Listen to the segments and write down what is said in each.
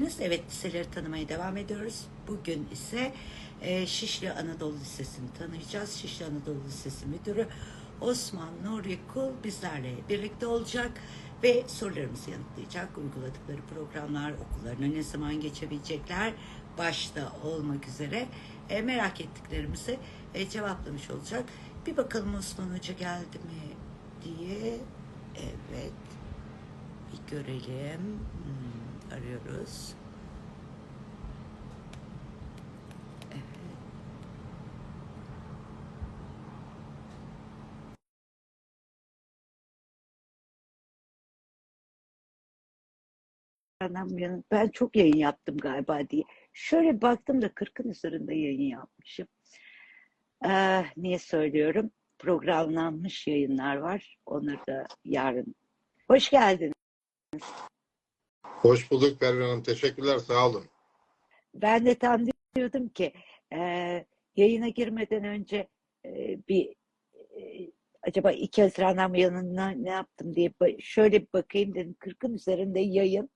Evet liseleri tanımaya devam ediyoruz. Bugün ise e, Şişli Anadolu Lisesi'ni tanıyacağız. Şişli Anadolu Lisesi Müdürü Osman Nuri Kul bizlerle birlikte olacak ve sorularımızı yanıtlayacak. Uyguladıkları programlar, okullarına ne zaman geçebilecekler başta olmak üzere e, merak ettiklerimizi e, cevaplamış olacak. Bir bakalım Osman Hoca geldi mi diye. Evet. Bir görelim. Hmm, arıyoruz. Anlamıyorum. Ben çok yayın yaptım galiba diye. Şöyle baktım da 40'ın üzerinde yayın yapmışım. Ee, niye söylüyorum? Programlanmış yayınlar var. Onları da yarın. Hoş geldin. Hoş bulduk Pervin Hanım. Teşekkürler. Sağ olun. Ben de tam diyordum ki e, yayına girmeden önce e, bir e, acaba 2 Haziran'dan bu yana ne yaptım diye şöyle bir bakayım dedim. 40'ın üzerinde yayın.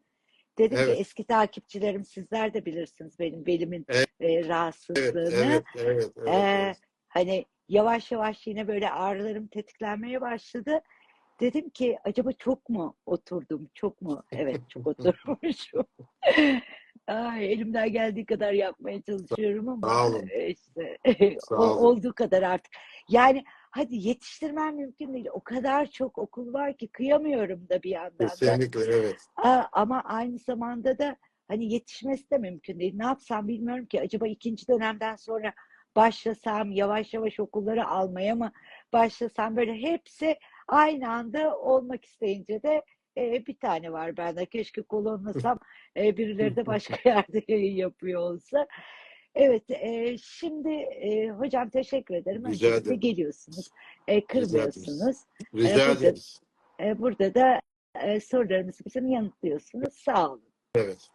Dedim Evet. ki eski takipçilerim sizler de bilirsiniz benim belimin Evet. e, Evet, rahatsızlığını. evet, evet, evet, Ee, evet. hani yavaş yavaş yine böyle ağrılarım tetiklenmeye başladı. Dedim ki acaba çok mu oturdum? Çok mu? Evet çok oturmuşum. Ay, elimden geldiği kadar yapmaya çalışıyorum ama Sağ olun. işte Sağ olun. olduğu kadar artık. Yani hadi yetiştirmem mümkün değil. O kadar çok okul var ki kıyamıyorum da bir yandan da. Kesinlikle evet. Aa, ama aynı zamanda da hani yetişmesi de mümkün değil. Ne yapsam bilmiyorum ki. Acaba ikinci dönemden sonra başlasam, yavaş yavaş okulları almaya mı başlasam? Böyle hepsi aynı anda olmak isteyince de e, bir tane var bende. Keşke kolonlasam e, birileri de başka yerde yayın yapıyor olsa. Evet, e, şimdi e, hocam teşekkür ederim. Rica Öncelikle ederim. geliyorsunuz, e, ederiz. kırmıyorsunuz. Rica Evet, evet. ederiz. E, burada da e, sorularımızı bizim yanıtlıyorsunuz. Sağ olun. Evet.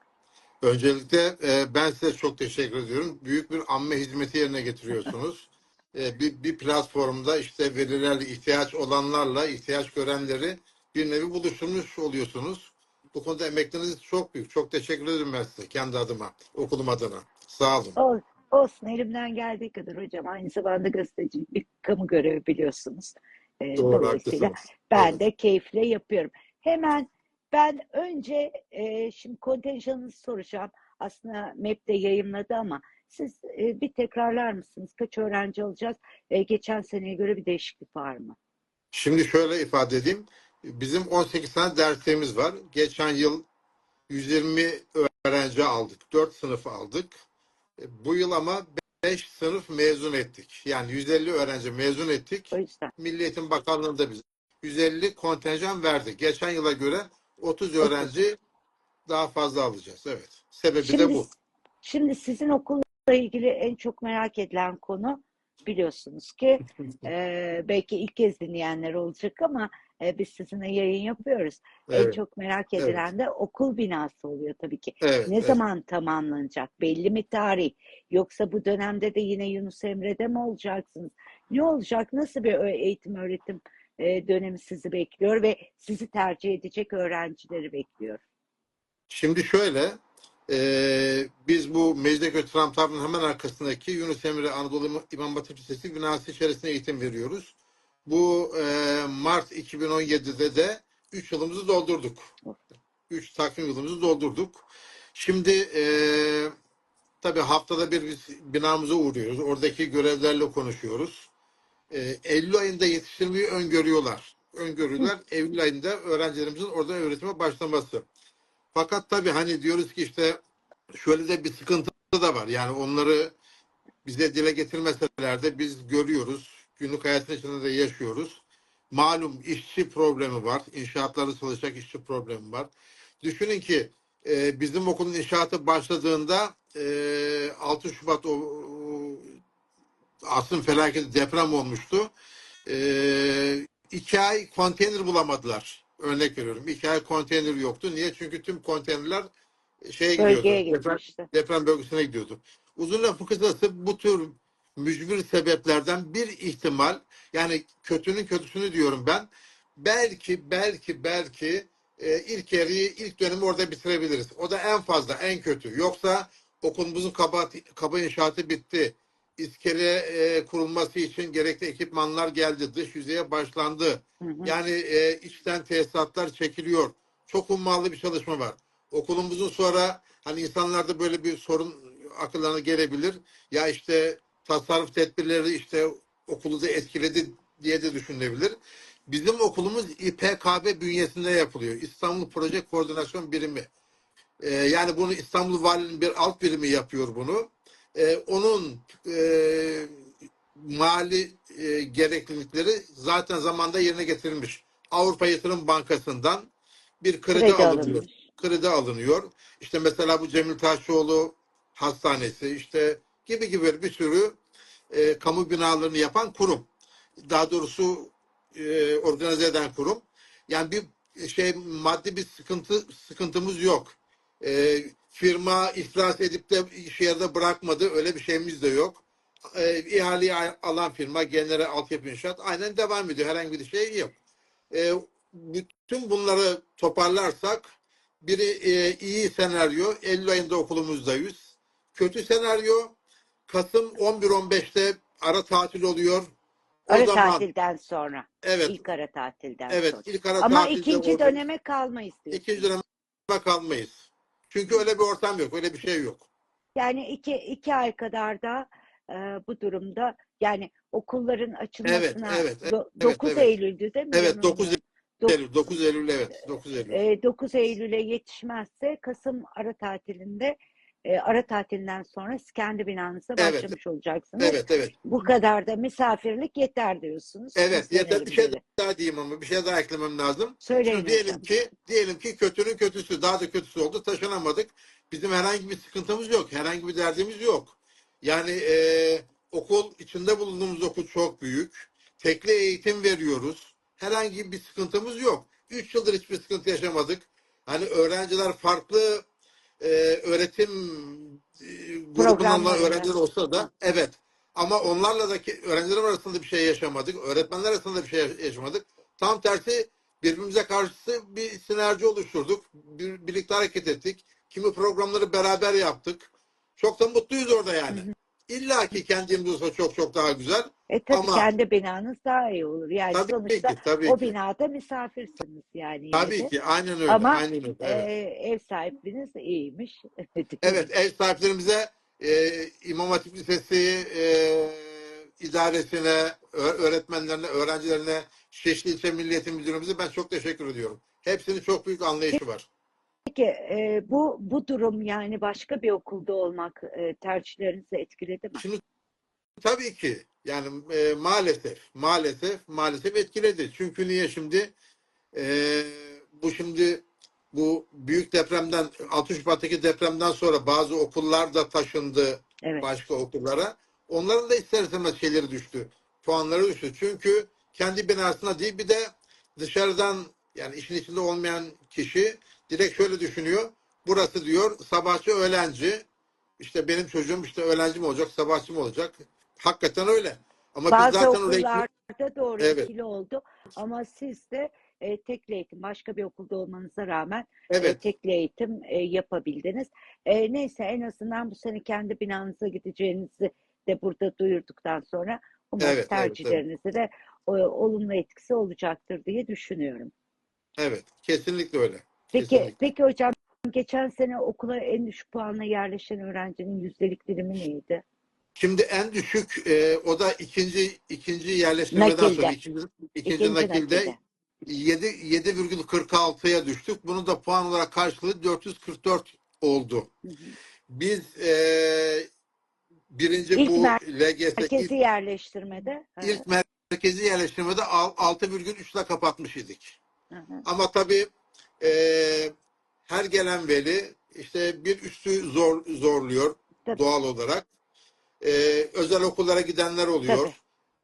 Öncelikle e, ben size çok teşekkür ediyorum. Büyük bir amme hizmeti yerine getiriyorsunuz. E, bir, bir platformda işte velilerle ihtiyaç olanlarla ihtiyaç görenleri bir nevi buluşturmuş oluyorsunuz. Bu konuda emekleriniz çok büyük. Çok teşekkür ederim ben size kendi adıma, okulum adına. Sağ olun. Ol- olsun elimden geldiği kadar hocam. Aynı zamanda gazetecilik bir kamu görevi biliyorsunuz. E, Doğru, dolayısıyla ben Evet. de keyifle yapıyorum. Hemen ben önce e, şimdi kontenjanınızı soracağım. Aslında MEP de yayınladı ama siz e, bir tekrarlar mısınız? Kaç öğrenci alacağız? E, geçen seneye göre bir değişiklik var mı? Şimdi şöyle ifade edeyim. Bizim 18 tane derslerimiz var. Geçen yıl 120 öğrenci aldık. 4 sınıf aldık. E, Bu yıl ama 5 sınıf mezun ettik. Yani 150 öğrenci mezun ettik. O yüzden. Milli Eğitim Bakanlığı da bize 150 kontenjan verdi. Geçen yıla göre 30 öğrenci daha fazla alacağız. Evet. Sebebi de Şimdi, bu. şimdi sizin okulla ilgili en çok merak edilen konu biliyorsunuz ki e, belki ilk kez dinleyenler olacak ama e, biz sizinle yayın yapıyoruz. En Evet. çok merak Evet. edilen de okul binası oluyor tabii ki. Evet. Ne evet. zaman tamamlanacak? Belli mi tarih? Yoksa bu dönemde de yine Yunus Emre'de mi olacaksınız? Ne olacak? Nasıl bir eğitim öğretim e, dönemi sizi bekliyor ve sizi tercih edecek öğrencileri bekliyor? Şimdi şöyle, eee, biz bu Mecidiyeköy Tram Tabi'nin hemen arkasındaki Yunus Emre Anadolu İmam Hatip Lisesi binası içerisinde eğitim veriyoruz. Bu eee, Mart 2017'de de 3 yılımızı doldurduk. 3 takvim yılımızı doldurduk. Şimdi eee tabii haftada bir biz binamıza uğruyoruz. Oradaki görevlerle konuşuyoruz. Eee, Eylül ayında yetiştirmeyi öngörüyorlar. Öngörüyorlar. Eylül ayında öğrencilerimizin orada öğretime başlaması. Fakat tabii hani diyoruz ki işte şöyle de bir sıkıntı da var. Yani onları bize dile getirmeseler de biz görüyoruz. Günlük hayatın içinde de yaşıyoruz. Malum işçi problemi var. İnşaatlarda çalışacak işçi problemi var. Düşünün ki e, bizim okulun inşaatı başladığında e, 6 Şubat o, o asrın felaketi deprem olmuştu. E, iki ay konteyner bulamadılar. Örnek veriyorum. İki ay konteyner yoktu. Niye? Çünkü tüm konteynerler şeye Bölgeye gidiyordu. Deprem, gitmişti. deprem bölgesine gidiyordu. Uzun lafı kısası bu tür mücbir sebeplerden bir ihtimal yani kötünün kötüsünü diyorum ben belki belki belki e, ilk yeri, ilk dönemi orada bitirebiliriz. O da en fazla, en kötü. Yoksa okulumuzun kaba, kaba inşaatı bitti. İskele e, kurulması için gerekli ekipmanlar geldi. Dış yüzeye başlandı. Hı hı. Yani e, içten tesisatlar çekiliyor. Çok ummalı bir çalışma var. Okulumuzun sonra hani insanlarda böyle bir sorun akıllarına gelebilir. Ya işte tasarruf tedbirleri işte okulu da etkiledi diye de düşünülebilir. Bizim okulumuz İPKB bünyesinde yapılıyor. İstanbul Proje Koordinasyon Birimi. Ee, yani bunu İstanbul Valiliğinin bir alt birimi yapıyor bunu. Ee, onun e, mali e, gereklilikleri zaten zamanda yerine getirilmiş. Avrupa Yatırım Bankası'ndan bir kredi, Kredi alınıyor. alınmış. Kredi alınıyor. İşte mesela bu Cemil Taşçıoğlu Hastanesi işte gibi gibi bir sürü e, kamu binalarını yapan kurum. Daha doğrusu e, organize eden kurum. Yani bir şey maddi bir sıkıntı sıkıntımız yok. E, firma iflas edip de iş yerde bırakmadı. Öyle bir şeyimiz de yok. E, ihaleyi alan firma genere altyapı inşaat aynen devam ediyor. Herhangi bir şey yok. E, bütün bunları toparlarsak biri e, iyi senaryo Eylül ayında okulumuzdayız. Kötü senaryo Kasım 11-15'te ara tatil oluyor. O Ara zaman tatilden sonra. evet İlk ara tatilden evet sonra. ilk ara Ama ikinci döneme kalmayız diyorsun. ikinci döneme kalmayız. Çünkü öyle bir ortam yok. Öyle bir şey yok. Yani iki, iki ay kadar da e, bu durumda yani okulların açılmasına evet, evet, do- evet, 9 evet. Eylül'dü değil mi? Evet 9 Dok- Eylül. 9 Eylül evet. 9 Eylül. e, 9 Eylül'e yetişmezse Kasım ara tatilinde e, ara tatilinden sonra siz kendi binanıza Evet. başlamış olacaksınız. Evet evet. Bu kadar da misafirlik yeter diyorsunuz. Evet. Biz Yeter bir şey daha diyeyim ama bir şey daha eklemem lazım. Söyleyin Şimdi diyelim hocam. ki diyelim ki kötünün kötüsü daha da kötüsü oldu taşınamadık. Bizim herhangi bir sıkıntımız yok. Herhangi bir derdimiz yok. Yani e, okul içinde bulunduğumuz okul çok büyük. Tekli eğitim veriyoruz. Herhangi bir sıkıntımız yok. Üç yıldır hiçbir sıkıntı yaşamadık. Hani öğrenciler farklı e, öğretim e, grubundan öğrenciler olsa da evet. Ama onlarla da ki- öğrenciler arasında bir şey yaşamadık. Öğretmenler arasında bir şey yaşamadık. Tam tersi birbirimize karşı bir sinerji oluşturduk. Bir, birlikte hareket ettik. Kimi programları beraber yaptık. Çok da mutluyuz orada yani. İlla ki kendimiz olsa çok çok daha güzel. E tabii Ama- kendi binanız daha iyi olur. Yani Tabii sonuçta ki, tabii o ki. binada misafirsiniz yani. Tabii de. ki, aynen öyle. Ama, aynen öyle. E, Evet. ev sahibiniz iyiymiş. evet, ev sahiplerimize e, İmam Hatip Lisesi e, idaresine, öğretmenlerine, öğrencilerine, Şişli İlçe Milli Eğitim Müdürümüze ben çok teşekkür ediyorum. Hepsinin çok büyük anlayışı var. Peki e, bu bu durum yani başka bir okulda olmak e, tercihlerinizi etkiledi mi? Şimdi tabii ki yani e, maalesef maalesef maalesef etkiledi. Çünkü niye şimdi e, bu şimdi bu büyük depremden 6 Şubat'taki depremden sonra bazı okullar da taşındı Evet. başka okullara. Onların da ister istemez şeyleri düştü. Puanları düştü. Çünkü kendi binasına değil bir de dışarıdan yani işin içinde olmayan kişi direkt şöyle düşünüyor. Burası diyor sabahçı öğlenci. İşte benim çocuğum işte öğlenci mi olacak, sabahçı mı olacak? Hakikaten öyle. Ama Bazı biz zaten oraya okullarda doğru Evet. ikili oldu ama siz de e, tekli eğitim başka bir okulda olmanıza rağmen e, evet, tekli eğitim e, yapabildiniz. E, neyse en azından bu sene kendi binanıza gideceğinizi de burada duyurduktan sonra umarım Evet, evet, tercihlerinize de o, olumlu etkisi olacaktır diye düşünüyorum. evet. Kesinlikle öyle. Peki, Kesinlikle. peki hocam geçen sene okula en düşük puanla yerleşen öğrencinin yüzdelik dilimi neydi? Şimdi en düşük e, o da ikinci ikinci yerleştirmeden Nakilde. sonra ikinci, ikinci, İkinci nakilde nakilde. 7 7,46'ya düştük. Bunun da puan olarak karşılığı 444 oldu. Hı hı. Biz e, birinci İlk bu LGS Merkezi ilk, yerleştirmede. ilk merkezi yerleştirmede al- 6,3 ile kapatmış idik. Hı hı. Ama tabii e, her gelen veli işte bir üstü zor zorluyor Tabii. doğal olarak. E, özel okullara gidenler oluyor.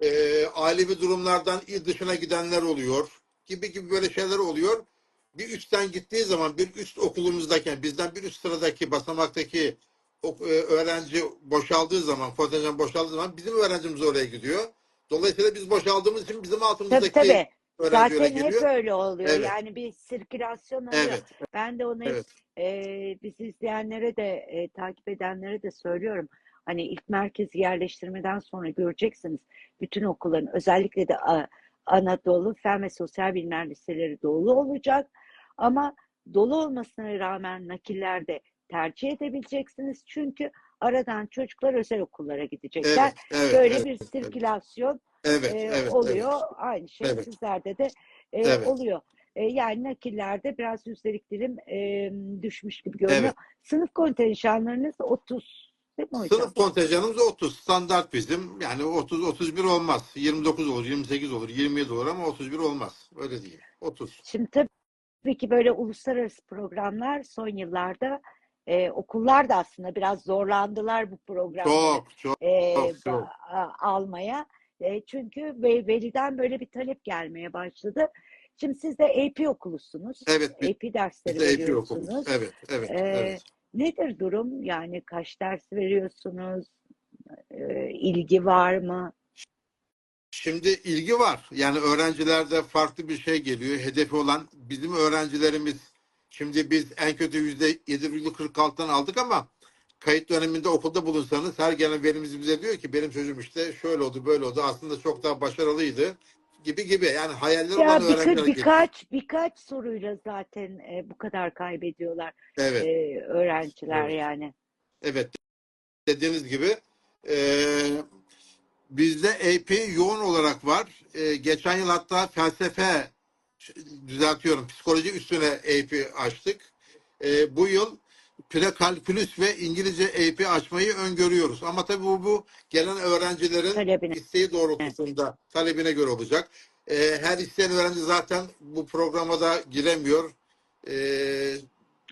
E, ailevi durumlardan il dışına gidenler oluyor. Gibi gibi böyle şeyler oluyor. Bir üstten gittiği zaman bir üst okulumuzdayken bizden bir üst sıradaki basamaktaki e, öğrenci boşaldığı zaman, kontenjan boşaldığı zaman bizim öğrencimiz oraya gidiyor. Dolayısıyla biz boşaldığımız için bizim Tabii altımızdaki tabii. Öğrenci öyle Zaten hep geliyor. öyle oluyor. Evet. Yani bir sirkülasyon oluyor. Evet, Ben de onu hep evet. e, bizi izleyenlere de e, takip edenlere de söylüyorum. Hani ilk merkezi yerleştirmeden sonra göreceksiniz bütün okulların özellikle de A- Anadolu Fen ve Sosyal Bilimler Liseleri dolu olacak. Ama dolu olmasına rağmen nakillerde tercih edebileceksiniz. Çünkü aradan çocuklar özel okullara gidecekler. Evet, evet, Böyle evet, bir evet. sirkülasyon Evet, e, evet, oluyor. Aynı şey Evet. sizlerde de e, Evet. oluyor. E, yani nakillerde biraz yüzdelik dilim e, düşmüş gibi görünüyor. Evet. Sınıf kontenjanlarınız 30 değil mi hocam? Sınıf kontenjanımız 30. Standart bizim. Yani 30 31 olmaz. 29 olur, 28 olur, 27 olur ama 31 olmaz. Öyle diyeyim. 30. Şimdi tabii ki böyle uluslararası programlar son yıllarda e, okullar da aslında biraz zorlandılar bu programları Çok, çok. e, çok, çok. almaya. E, çünkü ve- veliden böyle bir talep gelmeye başladı. Şimdi siz de AP okulusunuz. Evet, biz, AP dersleri biz de AP veriyorsunuz. okuluz. Evet, evet, Ee, evet. Nedir durum? Yani kaç ders veriyorsunuz? Ee, ilgi var mı? Şimdi ilgi var. Yani öğrencilerde farklı bir şey geliyor. Hedefi olan bizim öğrencilerimiz şimdi biz en kötü yüzde 7,46'dan aldık ama kayıt döneminde okulda bulunsanız her gelen velimiz bize diyor ki benim çocuğum işte şöyle oldu böyle oldu aslında çok daha başarılıydı gibi gibi yani hayalleri Ya olan birka- öğrenciler geliyor. birkaç birkaç soruyla zaten e, bu kadar kaybediyorlar Evet. e, öğrenciler Evet. yani. Evet dediğiniz gibi eee, bizde AP yoğun olarak var. Eee, geçen yıl hatta felsefe düzeltiyorum psikoloji üstüne AP açtık. Eee, bu yıl prekalkülüs ve İngilizce AP açmayı öngörüyoruz. Ama tabii bu, bu gelen öğrencilerin Talebine. isteği doğrultusunda talebine göre olacak. Eee, her isteyen öğrenci zaten bu programa da giremiyor. Eee,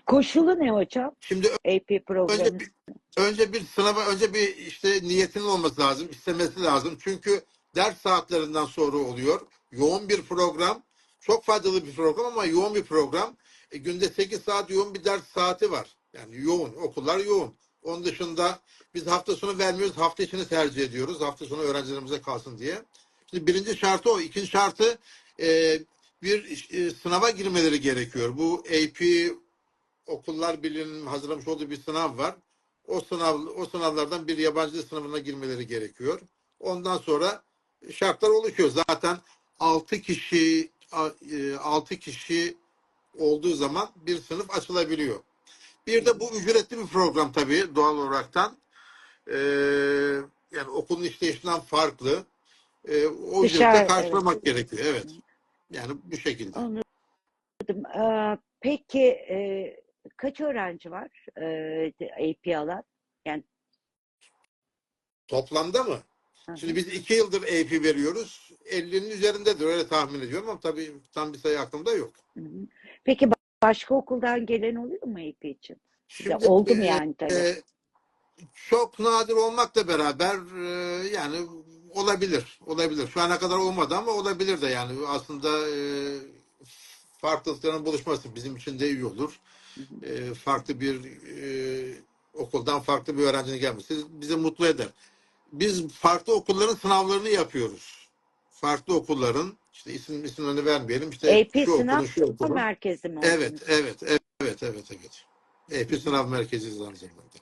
Koşulu ne hocam? şimdi AP programı. önce bir, önce bir sınava önce bir işte niyetinin olması lazım, istemesi lazım. Çünkü ders saatlerinden sonra oluyor. Yoğun bir program. Çok faydalı bir program ama yoğun bir program. E, günde 8 saat yoğun bir ders saati var. Yani yoğun. Okullar yoğun. Onun dışında biz hafta sonu vermiyoruz. Hafta içini tercih ediyoruz. Hafta sonu öğrencilerimize kalsın diye. Şimdi birinci şartı o. İkinci şartı e, bir e, sınava girmeleri gerekiyor. Bu AP Okullar Birliği'nin hazırlamış olduğu bir sınav var. O sınav o sınavlardan bir yabancı sınavına girmeleri gerekiyor. Ondan sonra şartlar oluşuyor. Zaten 6 kişi 6 kişi olduğu zaman bir sınıf açılabiliyor. Bir de bu ücretli bir program tabii doğal olaraktan. Ee, yani okulun işleyişinden farklı. Ee, o ücreti karşılamak gerekiyor. Evet. Yani bu şekilde. Anladım. Ee, peki e, kaç öğrenci var e, AP alan? Toplamda mı? Şimdi biz iki yıldır AP veriyoruz. 50'nin üzerindedir öyle tahmin ediyorum ama tabii tam bir sayı aklımda yok. Peki ba- başka okuldan gelen oluyor mu AP için? Şimdi oldu mu e, yani tabii? e, çok nadir olmakla beraber e, yani olabilir. Olabilir. Şu ana kadar olmadı ama olabilir de yani aslında e, farklılıkların buluşması bizim için de iyi olur. E, farklı bir e, okuldan farklı bir öğrencinin gelmesi bizi mutlu eder. Biz farklı okulların sınavlarını yapıyoruz. Farklı okulların işte isim isimlerini vermeyelim. İşte AP şu sınav okulun şu okulun. merkezi mi Evet, evet, evet, evet, evet, evet. AP sınav merkeziyiz aynı zamanda.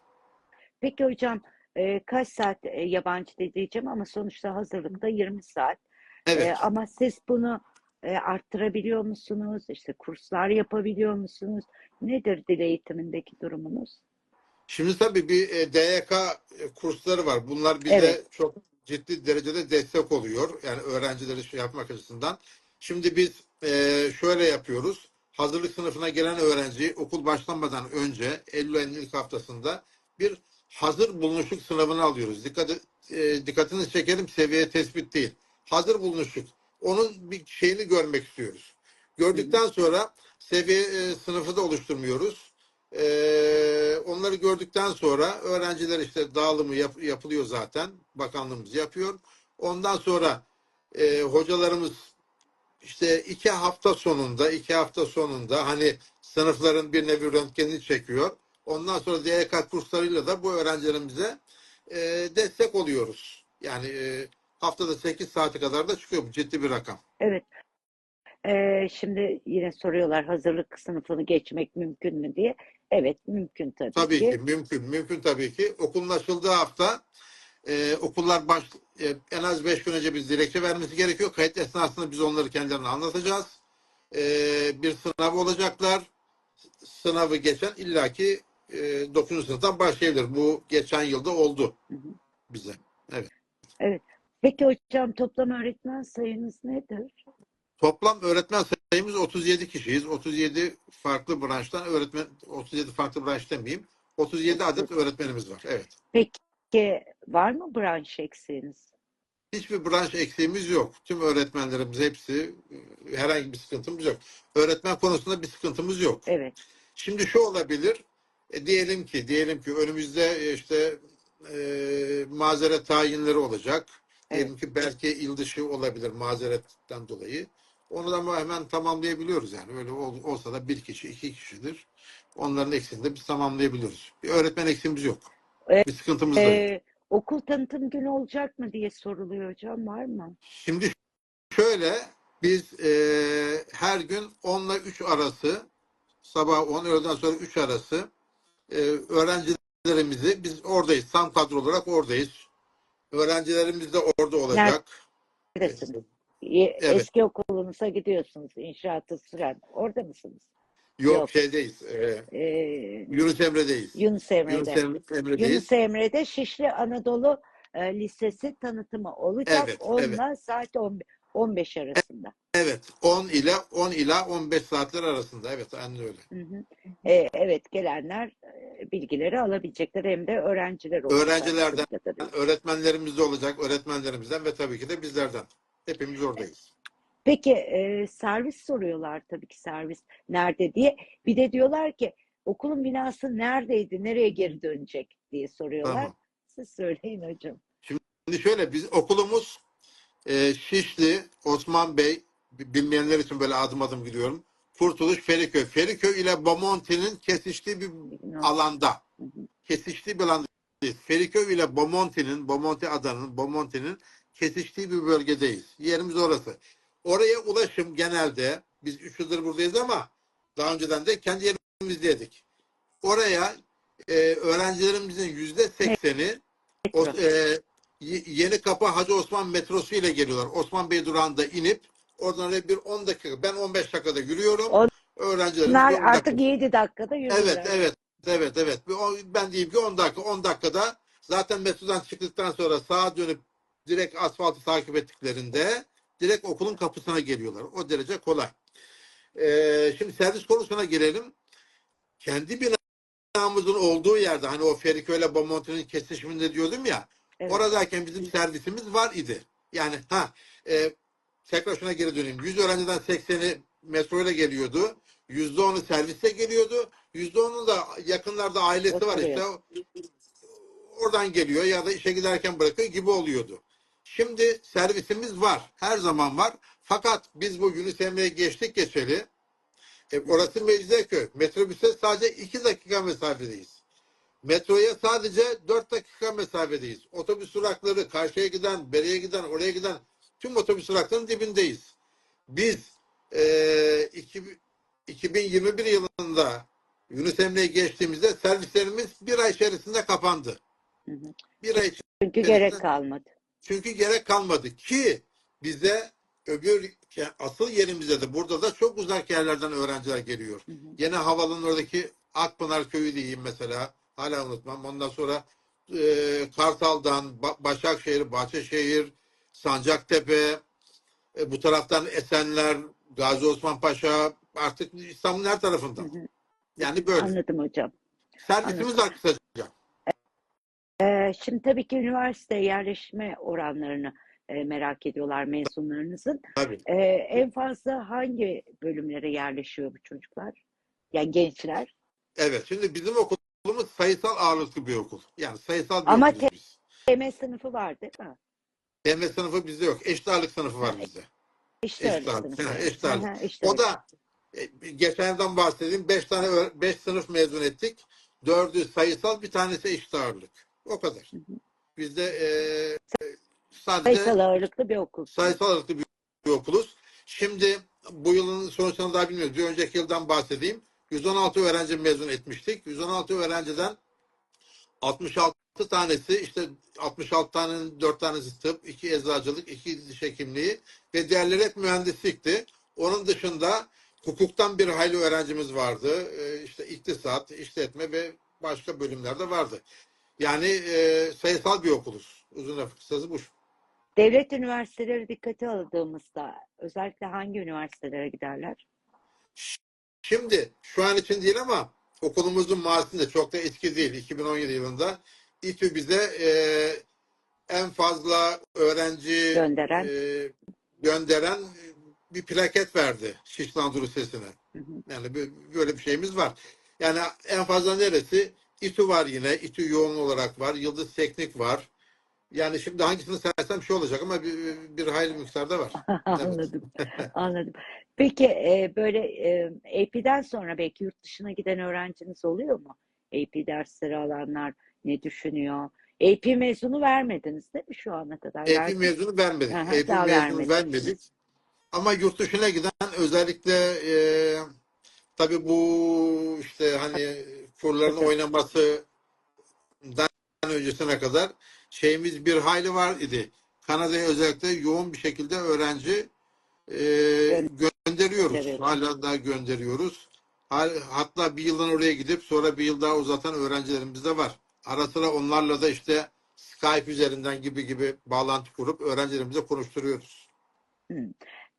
Peki hocam e, kaç saat e, yabancı diyeceğim ama sonuçta hazırlıkta 20 saat. Evet. E, ama siz bunu e, arttırabiliyor musunuz? İşte kurslar yapabiliyor musunuz? Nedir dil eğitimindeki durumunuz? Şimdi tabii bir e, DYK kursları var. Bunlar bize Evet. çok ciddi derecede destek oluyor. Yani öğrencileri şey yapmak açısından. Şimdi biz e, şöyle yapıyoruz. Hazırlık sınıfına gelen öğrenci okul başlamadan önce Eylül ayının ilk haftasında bir hazır bulunuşluk sınavını alıyoruz. Dikkat, e, dikkatinizi çekerim seviye tespit değil. Hazır bulunuşluk. Onun bir şeyini görmek istiyoruz. Gördükten sonra seviye e, sınıfı da oluşturmuyoruz. Ee, onları gördükten sonra öğrenciler işte dağılımı yap- yapılıyor zaten. Bakanlığımız yapıyor. Ondan sonra e, hocalarımız işte iki hafta sonunda iki hafta sonunda hani sınıfların bir nevi röntgenini çekiyor. Ondan sonra DYK kurslarıyla da bu öğrencilerimize e, destek oluyoruz. Yani e, haftada 8 saate kadar da çıkıyor. Bu ciddi bir rakam. Evet. Ee, şimdi yine soruyorlar hazırlık sınıfını geçmek mümkün mü diye. Evet mümkün tabii, Tabii ki. ki mümkün. Mümkün tabii ki. Okulun açıldığı hafta e, okullar baş, e, en az 5 gün önce biz dilekçe vermesi gerekiyor. Kayıt esnasında biz onları kendilerine anlatacağız. E, bir sınav olacaklar. Sınavı geçen illaki e, 9. sınıftan başlayabilir. Bu geçen yılda oldu Hı hı. bize. Peki hocam toplam öğretmen sayınız nedir? Toplam öğretmen sayımız 37 kişiyiz. 37 farklı branştan öğretmen 37 farklı branş demeyeyim. 37 adet öğretmenimiz var. Evet. Peki var mı branş eksiğiniz? Hiçbir branş eksiğimiz yok. Tüm öğretmenlerimiz hepsi e, herhangi bir sıkıntımız yok. Öğretmen konusunda bir sıkıntımız yok. Evet. Şimdi şu olabilir. E, diyelim ki diyelim ki önümüzde e, işte e, mazeret tayinleri olacak. Diyelim ki belki il dışı olabilir mazeretten dolayı. Onu da hemen tamamlayabiliyoruz yani. Öyle ol- olsa da bir kişi, iki kişidir. Onların eksiğini de biz tamamlayabiliyoruz. Bir öğretmen eksiğimiz yok. E, Bir sıkıntımız da yok. Ee, okul tanıtım günü olacak mı diye soruluyor hocam var mı? Şimdi şöyle biz e, her gün 10 ile 3 arası sabah 10 öğleden sonra 3 arası e, öğrencilerimizi biz oradayız. Tam kadro olarak oradayız. Öğrencilerimiz de orada olacak. Neredesiniz? Evet. Eski okulunuza gidiyorsunuz inşaatı süren. Orada mısınız? Yok, Yok. şeydeyiz. E, Ee, Yunus Emre'deyiz. Yunus Emre'de. Yunus Emre- Emre'deyiz. Yunus Emre'de Şişli Anadolu e, Lisesi tanıtımı olacak. Evet, Onunla saat 10 15 arasında. Evet. 10 ile 10 ila 15 saatler arasında. Evet, aynen öyle. Hı hı. E, evet gelenler e, bilgileri alabilecekler hem de öğrenciler olacak. Öğrencilerden. Öğretmenlerimiz de olacak, öğretmenlerimizden ve tabii ki de bizlerden. Hepimiz oradayız. Peki e, servis soruyorlar tabii ki servis nerede diye. Bir de diyorlar ki okulun binası neredeydi, nereye geri dönecek diye soruyorlar. Tamam. Siz söyleyin hocam. Şimdi şöyle biz okulumuz e, Şişli, Osman Bey bilmeyenler için böyle adım adım gidiyorum. Kurtuluş Feriköy. Feriköy ile Bomonti'nin kesiştiği bir alanda. Kesiştiği bir alandayız. Feriköy ile Bomonti'nin, Bomonti adanın, Bomonti'nin kesiştiği bir bölgedeyiz. Yerimiz orası. Oraya ulaşım genelde biz üç yıldır buradayız ama daha önceden de kendi yerimizdeydik. Oraya e, öğrencilerimizin yüzde sekseni e, Yeni Kapı Hacı Osman metrosu ile geliyorlar. Osman Bey durağında inip oradan oraya bir 10 dakika ben 15 dakikada yürüyorum. On- Öğrencilerimiz Bunlar bir 10 artık dakika. 7 dakikada yürüyorlar. Evet, evet, evet, evet. Ben diyeyim ki 10 dakika, 10 dakikada zaten metrodan çıktıktan sonra sağa dönüp direkt asfaltı takip ettiklerinde direkt okulun kapısına geliyorlar. O derece kolay. Ee, şimdi servis konusuna gelelim. Kendi binamızın olduğu yerde hani o Feriköy ile Bomonti'nin kesişiminde diyordum ya Evet. Oradayken bizim servisimiz var idi. Yani ha e, tekrar şuna geri döneyim. 100 öğrenciden 80'i metro ile geliyordu. %10'u servisle geliyordu. %10'u da yakınlarda ailesi var işte. Oradan geliyor ya da işe giderken bırakıyor gibi oluyordu. Şimdi servisimiz var. Her zaman var. Fakat biz bu Yunus Emre'ye geçtik geçeli. E, orası Mecidiyeköy. Metrobüse sadece 2 dakika mesafedeyiz. Metroya sadece 4 dakika mesafedeyiz. Otobüs durakları karşıya giden, beriye giden, oraya giden tüm otobüs duraklarının dibindeyiz. Biz e, iki- 2021 yılında Yunus Emre'ye geçtiğimizde servislerimiz bir ay içerisinde kapandı. Hı hı. Bir ay Çünkü Evet. gerek kalmadı. Çünkü gerek kalmadı ki bize öbür asıl yerimize de burada da çok uzak yerlerden öğrenciler geliyor. Hı hı. Yine havalının oradaki Akpınar köyü diyeyim mesela. Hala unutmam. Ondan sonra e, Kartal'dan, Ba- Başakşehir, Bahçeşehir, Sancaktepe, e, bu taraftan Esenler, Gazi Osman Paşa, artık İstanbul'un her Hı tarafından. hı. Yani böyle. Anladım hocam. Servisimiz var kısaca. Ee, şimdi tabii ki üniversite yerleşme oranlarını e, merak ediyorlar mezunlarınızın. Tabii. Ee, en fazla hangi bölümlere yerleşiyor bu çocuklar? Yani gençler. Evet. Şimdi bizim okulumuz sayısal ağırlıklı bir okul. Yani sayısal bir Ama okuluz biz. TM sınıfı var değil mi? Denme sınıfı bizde yok. Eşit ağırlık sınıfı var bizde. Eşit ağırlık sınıfı. Ha, eşit ağırlık. Aha, eşit O ağırlık. da e, geçenden bahsedeyim. 5 tane 5 sınıf mezun ettik. Dördü sayısal, bir tanesi eşit ağırlık. O kadar. Hı hı. Bizde e, sadece Sayısal ağırlıklı bir okul. sayısal ağırlıklı bir, bir okuluz. Şimdi bu yılın sonuçlarını daha bilmiyoruz. Bir önceki yıldan bahsedeyim. 116 öğrenci mezun etmiştik. 116 öğrenciden 66 tanesi işte 66 tanenin 4 tanesi tıp, 2 eczacılık, 2 diş hekimliği ve diğerleri hep mühendislikti. Onun dışında hukuktan bir hayli öğrencimiz vardı. İşte iktisat, işletme ve başka bölümlerde vardı. Yani e, sayısal bir okuluz. Uzun lafı kısası bu. Devlet üniversiteleri dikkate aldığımızda özellikle hangi üniversitelere giderler? Şimdi şu an için değil ama okulumuzun mazisinde çok da eski değil. 2017 yılında İTÜ bize e, en fazla öğrenci Gönderen. e, gönderen bir plaket verdi Şişli Anadolu Lisesi'ne. Yani bö- böyle bir şeyimiz var. Yani en fazla neresi? İTÜ var yine. İTÜ yoğun olarak var. Yıldız Teknik var. Yani şimdi hangisini saysam şey olacak ama bir, bir hayli miktarda var. Anladım. Anladım. Peki e, böyle e, AP'den sonra belki yurt dışına giden öğrenciniz oluyor mu? AP dersleri alanlar ne düşünüyor? AP mezunu vermediniz değil mi şu ana kadar? AP Verdiniz. mezunu vermedik. Aha, AP mezunu vermedik. vermedik. Ama yurt dışına giden özellikle e, tabii bu işte hani kurların oynamasından öncesine kadar şeyimiz bir hayli var idi. Kanada'ya özellikle yoğun bir şekilde öğrenci e, gönderiyoruz. Gönderiyoruz. Hala daha gönderiyoruz. Hatta bir yıldan oraya gidip sonra bir yıl daha uzatan öğrencilerimiz de var. Ara sıra onlarla da işte Skype üzerinden gibi gibi bağlantı kurup öğrencilerimizle konuşturuyoruz.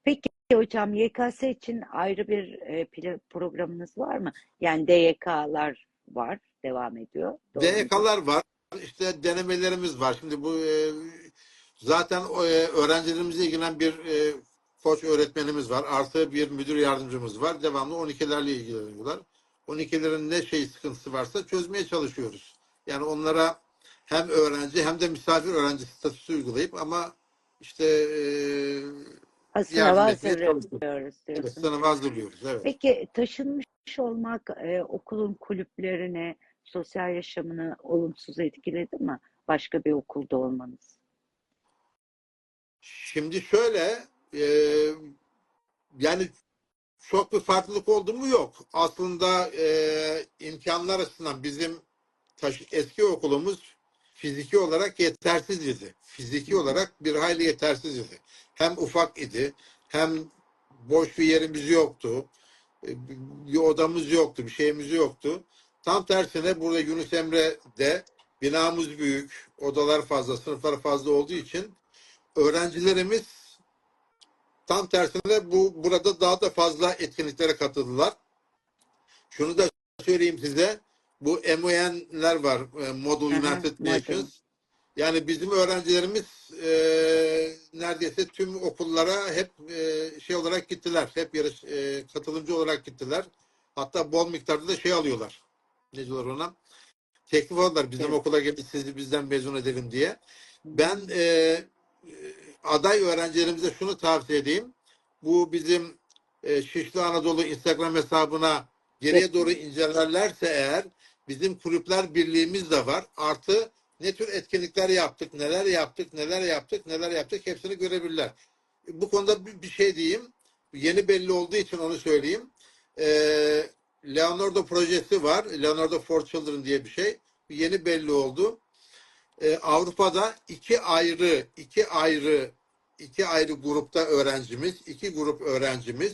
Peki hocam YKS için ayrı bir e, programınız var mı? Yani DYK'lar var, devam ediyor. Doğru? DYK'lar var. İşte denemelerimiz var. Şimdi bu e, zaten e, öğrencilerimizle ilgilenen bir e, koç öğretmenimiz var. Artı bir müdür yardımcımız var. Devamlı 12'lerle ilgileniyorlar. 12'lerin ne şey sıkıntısı varsa çözmeye çalışıyoruz. Yani onlara hem öğrenci hem de misafir öğrenci statüsü uygulayıp ama işte e, sınava hazırlıyoruz çalışıyoruz. Evet, diyorsun. sınava hazırlıyoruz. Evet. Peki taşınmış olmak e, okulun kulüplerini, sosyal yaşamını olumsuz etkiledi mi? Başka bir okulda olmanız. Şimdi şöyle e, yani çok bir farklılık oldu mu yok. Aslında e, imkanlar açısından bizim taş- eski okulumuz fiziki olarak yetersiz idi. Fiziki olarak bir hayli yetersiz idi. Hem ufak idi hem boş bir yerimiz yoktu. E, Bir odamız yoktu, bir şeyimiz yoktu. Tam tersine burada Yunus Emre'de binamız büyük, odalar fazla, sınıflar fazla olduğu için öğrencilerimiz tam tersine bu burada daha da fazla etkinliklere katıldılar. Şunu da söyleyeyim size. Bu MON'ler var. e, Model hı, United. Nations. Yani bizim öğrencilerimiz e, neredeyse tüm okullara hep e, şey olarak gittiler. Hep yarış e, katılımcı olarak gittiler. Hatta bol miktarda da şey alıyorlar. Ne diyorlar ona? Teklif aldılar. Bizim Evet. okula gelip sizi bizden mezun edelim diye. Ben e, aday öğrencilerimize şunu tavsiye edeyim. Bu bizim e, Şişli Anadolu Instagram hesabına geriye Evet. doğru incelerlerse eğer bizim kulüpler birliğimiz de var. Artı ne tür etkinlikler yaptık, neler yaptık, neler yaptık, neler yaptık hepsini görebilirler. Bu konuda bir, şey diyeyim. Yeni belli olduğu için onu söyleyeyim. E, Leonardo projesi var. Leonardo for Children diye bir şey. Yeni belli oldu e, Avrupa'da iki ayrı iki ayrı iki ayrı grupta öğrencimiz, iki grup öğrencimiz,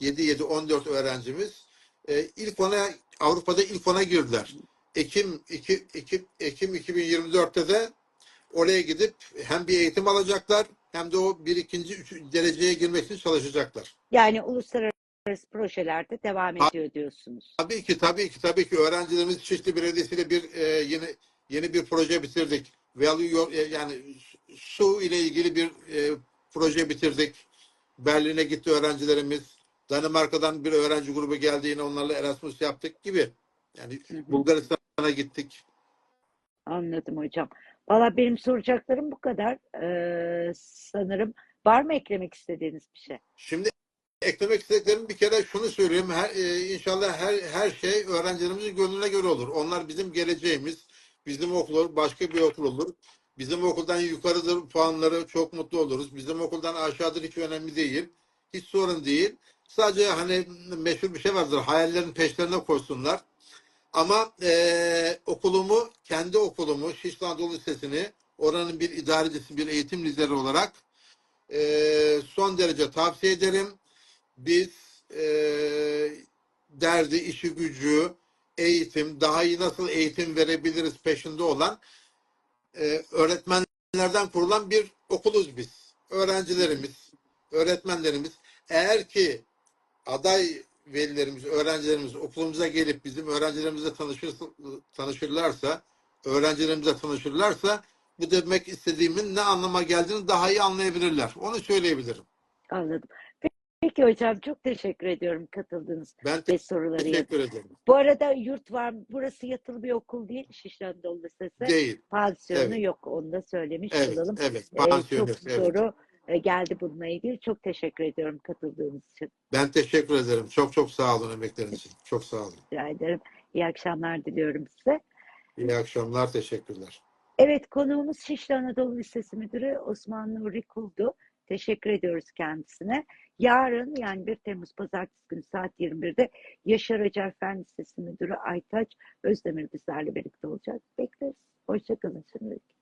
7 7 14 öğrencimiz e, ilk ona Avrupa'da ilk ona girdiler. Ekim 2 Ekim Ekim 2024'te de oraya gidip hem bir eğitim alacaklar hem de o bir ikinci üç dereceye girmek için çalışacaklar. Yani uluslararası projelerde devam ediyor diyorsunuz. Tabii ki tabii ki tabii ki öğrencilerimiz Şişli Belediyesi ile bir e, yeni yeni bir proje bitirdik. Value e, yani su ile ilgili bir e, proje bitirdik. Berlin'e gitti öğrencilerimiz. Danimarka'dan bir öğrenci grubu geldi yine onlarla Erasmus yaptık gibi. Yani Hı Bulgaristan'a gittik. Anladım hocam. Valla benim soracaklarım bu kadar. Ee, sanırım var mı eklemek istediğiniz bir şey? Şimdi eklemek istediklerim bir kere şunu söyleyeyim. Her, e, inşallah her her şey öğrencilerimizin gönlüne göre olur. Onlar bizim geleceğimiz. Bizim okul olur, başka bir okul olur. Bizim okuldan yukarıdır puanları çok mutlu oluruz. Bizim okuldan aşağıdır hiç önemli değil. Hiç sorun değil. Sadece hani meşhur bir şey vardır. Hayallerin peşlerine koşsunlar. Ama eee, okulumu, kendi okulumu, Şişli Anadolu Lisesi'ni oranın bir idarecisi, bir eğitim lideri olarak eee, son derece tavsiye ederim. Biz eee, derdi, işi gücü, eğitim, daha iyi nasıl eğitim verebiliriz peşinde olan eee, öğretmenlerden kurulan bir okuluz biz. Öğrencilerimiz, öğretmenlerimiz eğer ki aday velilerimiz, öğrencilerimiz okulumuza gelip bizim öğrencilerimizle tanışır, tanışırlarsa, öğrencilerimizle tanışırlarsa bu demek istediğimin ne anlama geldiğini daha iyi anlayabilirler. Onu söyleyebilirim. Anladım. Peki hocam çok teşekkür ediyorum katıldığınız Ben ve soruları teşekkür ederim. Bu arada yurt var. Burası yatılı bir okul değil. Şişli Anadolu Lisesi. Değil. Pansiyonu Evet. yok. Onu da söylemiş Evet, olalım. evet. Ee, Pansiyon çok yok, evet. soru geldi bununla ilgili. Çok teşekkür ediyorum katıldığınız için. Ben teşekkür ederim. Çok çok sağ olun emekleriniz için. Çok sağ olun. Rica ederim. İyi akşamlar diliyorum size. İyi akşamlar. Teşekkürler. Evet konuğumuz Şişli Anadolu Lisesi Müdürü Osman Nuri Kuldu. Teşekkür ediyoruz kendisine. Yarın yani 1 Temmuz Pazartesi günü saat 21'de Yaşar Acar Fen Lisesi Müdürü Aytaç Özdemir bizlerle birlikte olacak. Bekleriz. Hoşçakalın şimdilik.